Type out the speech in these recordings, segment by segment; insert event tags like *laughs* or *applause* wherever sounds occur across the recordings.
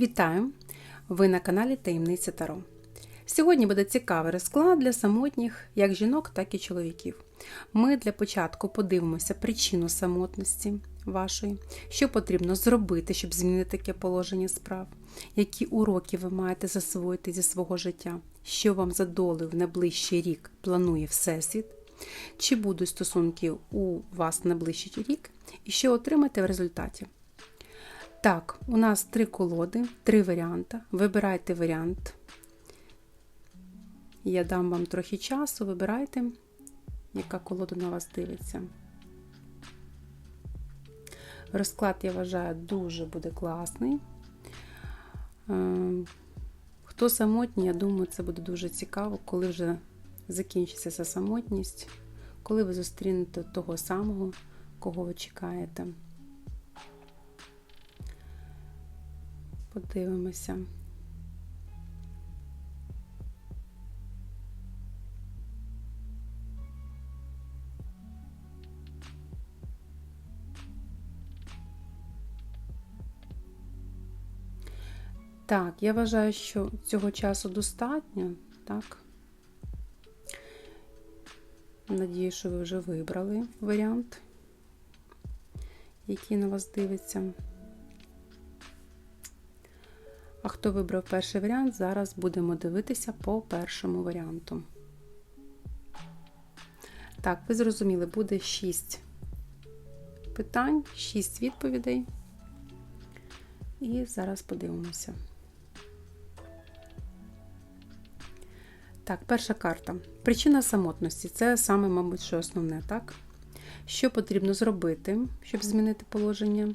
Вітаю! Ви на каналі Таємниця Таро. Сьогодні буде цікавий розклад для самотніх як жінок, так і чоловіків. Ми для початку подивимося причину самотності вашої, що потрібно зробити, щоб змінити таке положення справ, які уроки ви маєте засвоїти зі свого життя, що вам за долею в найближчий рік планує Всесвіт, чи будуть стосунки у вас на найближчий рік, і що отримаєте в результаті. Так, у нас три колоди, три варіанти. Вибирайте варіант. Я дам вам трохи часу, вибирайте, яка колода на вас дивиться. Розклад, я вважаю, дуже буде класний. Е, хто самотній, я думаю, це буде дуже цікаво, коли вже закінчиться ця самотність, коли ви зустрінете того самого, кого ви чекаєте. Подивимося. Так, я вважаю, що цього часу достатньо, так? Надію, що ви вже вибрали варіант, який на вас дивиться. Хто вибрав перший варіант, зараз будемо дивитися по першому варіанту. Так, ви зрозуміли, буде 6 питань, 6 відповідей. І зараз подивимося. Так, перша карта. Причина самотності це саме, мабуть, що основне, так? Що потрібно зробити, щоб змінити положення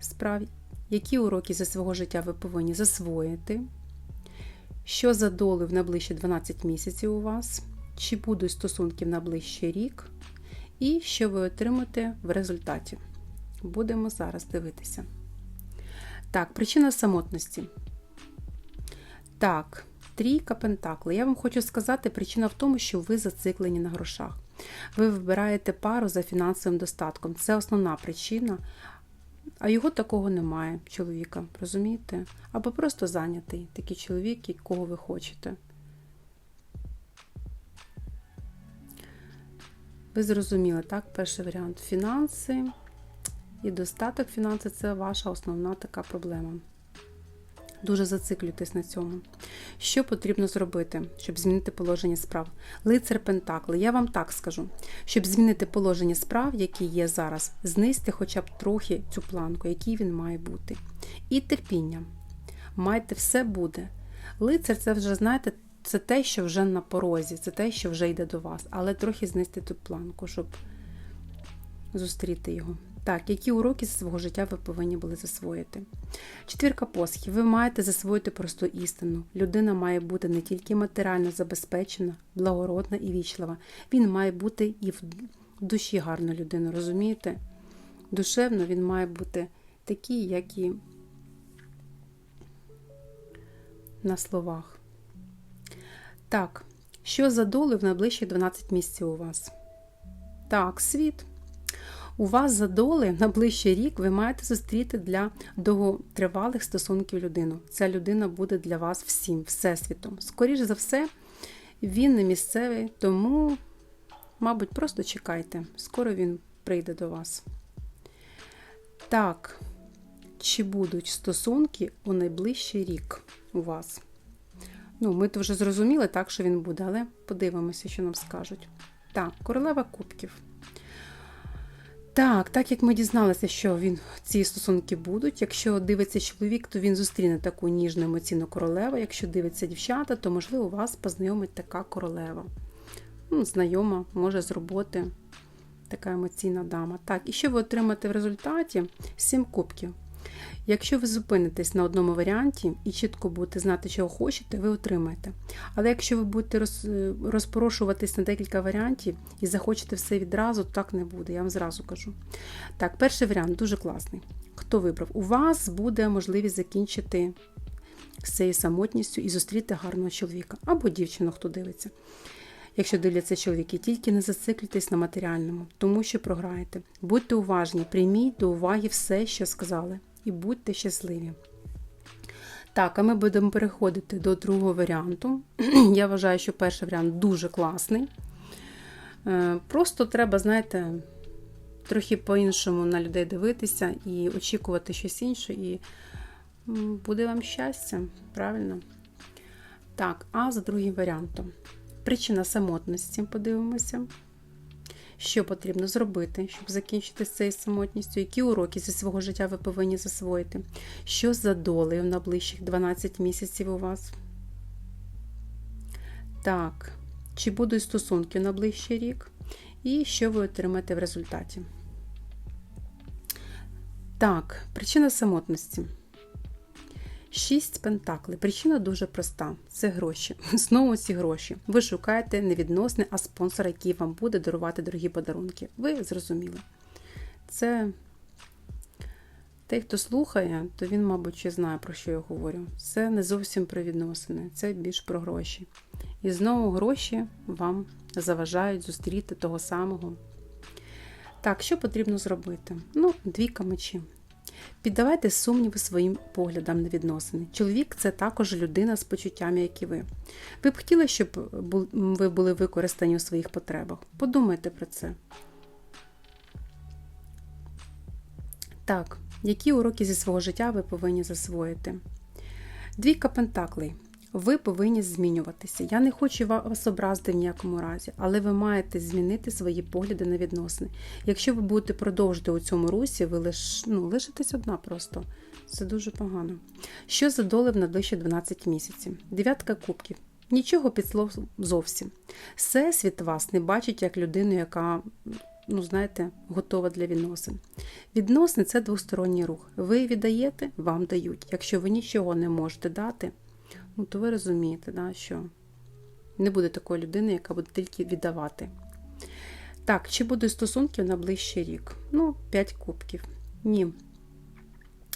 справ? Які уроки за свого життя ви повинні засвоїти? Що за доли в найближчі 12 місяців у вас? Чи будуть стосунки в найближчий рік? І що ви отримаєте в результаті? Будемо зараз дивитися. Так, причина самотності. Так, трійка пентакли. Я вам хочу сказати, причина в тому, що ви зациклені на грошах. Ви вибираєте пару за фінансовим достатком. Це основна причина. А його такого немає, чоловіка, розумієте? Або просто зайнятий такий чоловік, якого ви хочете. Ви зрозуміли, так? Перший варіант фінанси і достаток фінанси це ваша основна така проблема. Дуже зациклюйтесь на цьому. Що потрібно зробити, щоб змінити положення справ? Лицар Пентакли, я вам так скажу, щоб змінити положення справ, які є зараз, знизьте хоча б трохи цю планку, який він має бути. І терпіння. Майте все буде. Лицар це вже, знаєте, це те, що вже на порозі, це те, що вже йде до вас, але трохи знизьте ту планку, щоб зустріти його. Так, які уроки з свого життя ви повинні були засвоїти? Четвірка посхів. Ви маєте засвоїти просту істину. Людина має бути не тільки матеріально забезпечена, благородна і вічлива. Він має бути і в душі гарна людина, розумієте? Душевно він має бути такий, як і на словах. Так, що за доли в найближчі 12 місяців у вас? Так, світ. У вас за доли на ближчий рік ви маєте зустріти для довготривалих стосунків людину. Ця людина буде для вас всім, всесвітом. Скоріше за все, він не місцевий, тому, мабуть, просто чекайте. Скоро він прийде до вас. Так, чи будуть стосунки у найближчий рік у вас? Ну, ми то вже зрозуміли, так, що він буде, але подивимося, що нам скажуть. Так, королева кубків. Так, так як ми дізналися, що він ці стосунки будуть. Якщо дивиться чоловік, то він зустріне таку ніжну емоційну королеву. Якщо дивиться дівчата, то, можливо, вас познайомить така королева. Ну, Знайома, може, з роботи така емоційна дама. Так, і що ви отримаєте в результаті? Сім кубків. Якщо ви зупинитесь на одному варіанті і чітко будете знати, чого хочете, ви отримаєте. Але якщо ви будете роз, розпорошуватись на декілька варіантів і захочете все відразу, то так не буде, я вам зразу кажу. Так, перший варіант дуже класний. Хто вибрав? У вас буде можливість закінчити з цією самотністю і зустріти гарного чоловіка або дівчину, хто дивиться. Якщо дивляться чоловіки, тільки не зациклюйтесь на матеріальному, тому що програєте. Будьте уважні, прийміть до уваги все, що сказали і будьте щасливі. Так, а ми будемо переходити до другого варіанту. *clears throat* Я вважаю, що перший варіант дуже класний. Е, Просто треба, знаєте, трохи по-іншому на людей дивитися і очікувати щось інше, і буде вам щастя, правильно? Так, а за другим варіантом. Причина самотності, подивимося. Що потрібно зробити, щоб закінчити з цією самотністю? Які уроки зі свого життя ви повинні засвоїти? Що за долею на ближчих 12 місяців у вас? Так, чи будуть стосунки на ближчий рік? І що ви отримаєте в результаті? Так, причина самотності. Шість пентаклей. Причина дуже проста: це гроші. *laughs* Знову ці гроші. Ви шукаєте не відносне, а спонсора, який вам буде дарувати дорогі подарунки. Ви зрозуміли. Це той, хто слухає, то він, мабуть, ще знає, про що я говорю. Це не зовсім про відносини, це більш про гроші. І знову гроші вам заважають зустріти того самого. Так, що потрібно зробити? Ну, двійка мечі. Піддавайте сумніви своїм поглядам на відносини. Чоловік це також людина з почуттями, як і ви. Ви б хотіли, щоб ви були використані у своїх потребах. Подумайте про це. Так, які уроки зі свого життя ви повинні засвоїти? Двійка пентаклей. Ви повинні змінюватися. Я не хочу вас образити в ніякому разі, але ви маєте змінити свої погляди на відносини. Якщо ви будете продовжувати у цьому русі, ви лиш, ну, лишитесь одна просто. Це дуже погано. Що за доли в найближчі 12 місяців? Дев'ятка кубків. Нічого під слов зовсім. Всесвіт вас не бачить як людину, яка, ну, знаєте, готова для відносин. Відносини це двосторонній рух. Ви віддаєте, вам дають. Якщо ви нічого не можете дати, ну, то ви розумієте, да, що не буде такої людини, яка буде тільки віддавати. Так, чи будуть стосунки на ближчий рік? Ну, 5 кубків. Ні.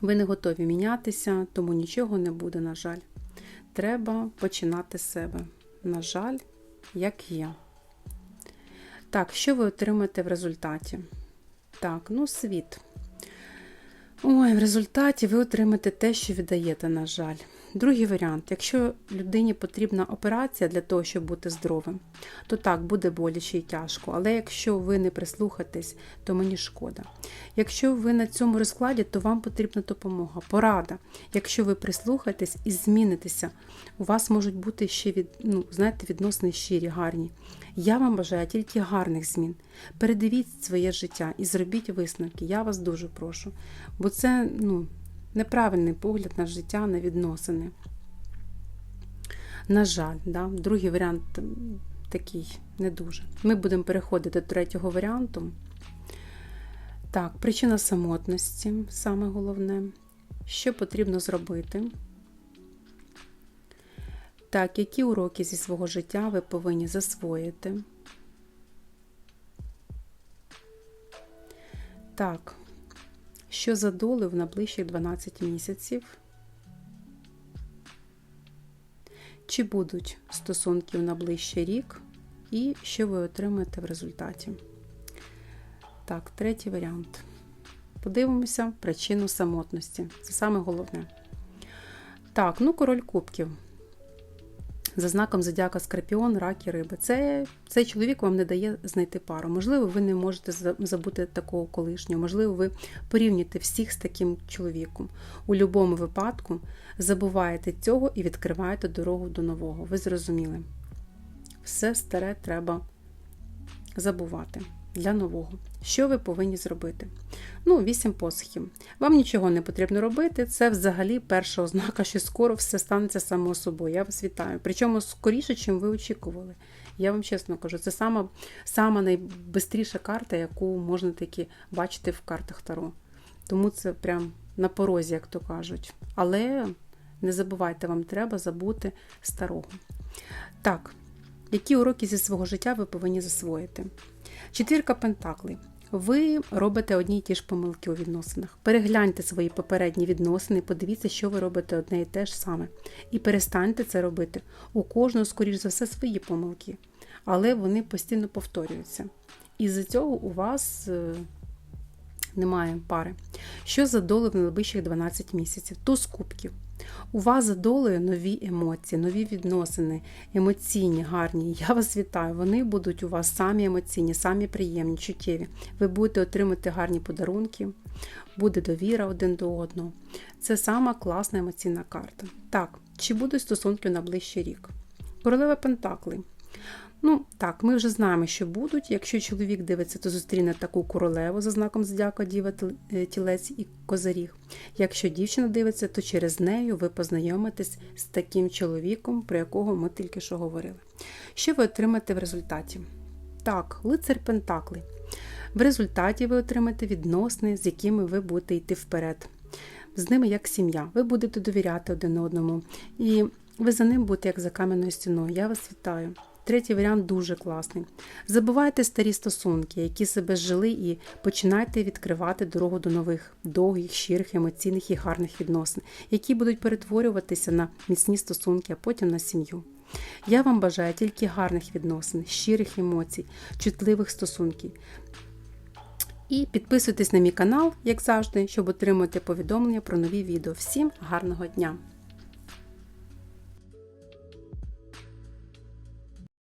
Ви не готові мінятися, тому нічого не буде, на жаль. Треба починати з себе. На жаль, як є. Так, що ви отримаєте в результаті? Так, ну, світ. Ой, в результаті ви отримаєте те, що віддаєте, на жаль. Другий варіант, якщо людині потрібна операція для того, щоб бути здоровим, то так, буде боляче і тяжко. Але якщо ви не прислухаєтесь, то мені шкода. Якщо ви на цьому розкладі, то вам потрібна допомога, порада. Якщо ви прислухаєтесь і змінитеся, у вас можуть бути ще від, ну, знаєте, відносини щирі, гарні. Я вам бажаю тільки гарних змін. Передивіть своє життя і зробіть висновки. Я вас дуже прошу. Бо це, ну неправильний погляд на життя, на відносини. На жаль, да? другий варіант такий не дуже. Ми будемо переходити до третього варіанту. Так, причина самотності саме головне. Що потрібно зробити? Так, які уроки зі свого життя ви повинні засвоїти? Так, що за доли в найближчих 12 місяців? Чи будуть стосунки в найближчий рік? І що ви отримаєте в результаті? Так, третій варіант. Подивимося причину самотності. Це саме головне. Так, ну король кубків за знаком зодіака Скорпіон, рак і риби. Це, Цей чоловік вам не дає знайти пару. Можливо, ви не можете забути такого колишнього, можливо, ви порівнюєте всіх з таким чоловіком. У будь-якому випадку забуваєте цього і відкриваєте дорогу до нового. Ви зрозуміли. Все старе треба забувати для нового. Що ви повинні зробити? Ну, вісім посухів. Вам нічого не потрібно робити. Це взагалі перша ознака, що скоро все станеться само собою. Я вас вітаю. Причому скоріше, чим ви очікували. Я вам чесно кажу, це сама сама найбистріша карта, яку можна таки бачити в картах Таро. Тому це прям на порозі, як то кажуть. Але не забувайте, вам треба забути старого. Так, які уроки зі свого життя ви повинні засвоїти? Четвірка пентаклей. Ви робите одні й ті ж помилки у відносинах. Перегляньте свої попередні відносини, подивіться, що ви робите одне і те ж саме. І перестаньте це робити. У кожного, скоріш за все, свої помилки. Але вони постійно повторюються. І з цього у вас е, немає пари. Що за доли в найближчих 12 місяців? Туз кубків. У вас за долею нові емоції, нові відносини, емоційні, гарні. Я вас вітаю. Вони будуть у вас самі емоційні, самі приємні, чуттєві. Ви будете отримати гарні подарунки, буде довіра один до одного. Це сама класна емоційна карта. Так, чи будуть стосунки на ближчий рік? Королева Пентакли. Ну, так, ми вже знаємо, що будуть. Якщо чоловік дивиться, то зустріне таку королеву за знаком зодіака Діва е, Тілець і Козаріг. Якщо дівчина дивиться, то через нею ви познайомитесь з таким чоловіком, про якого ми тільки що говорили. Що ви отримаєте в результаті? Так, лицар Пентакли. В результаті ви отримаєте відносини, з якими ви будете йти вперед. З ними як сім'я. Ви будете довіряти один одному. І ви за ним будете як за кам'яною стіною. Я вас вітаю. Третій варіант дуже класний. Забувайте старі стосунки, які себе зжили, і починайте відкривати дорогу до нових, довгих, щирих, емоційних і гарних відносин, які будуть перетворюватися на міцні стосунки, а потім на сім'ю. Я вам бажаю тільки гарних відносин, щирих емоцій, чутливих стосунків. І підписуйтесь на мій канал, як завжди, щоб отримати повідомлення про нові відео. Всім гарного дня!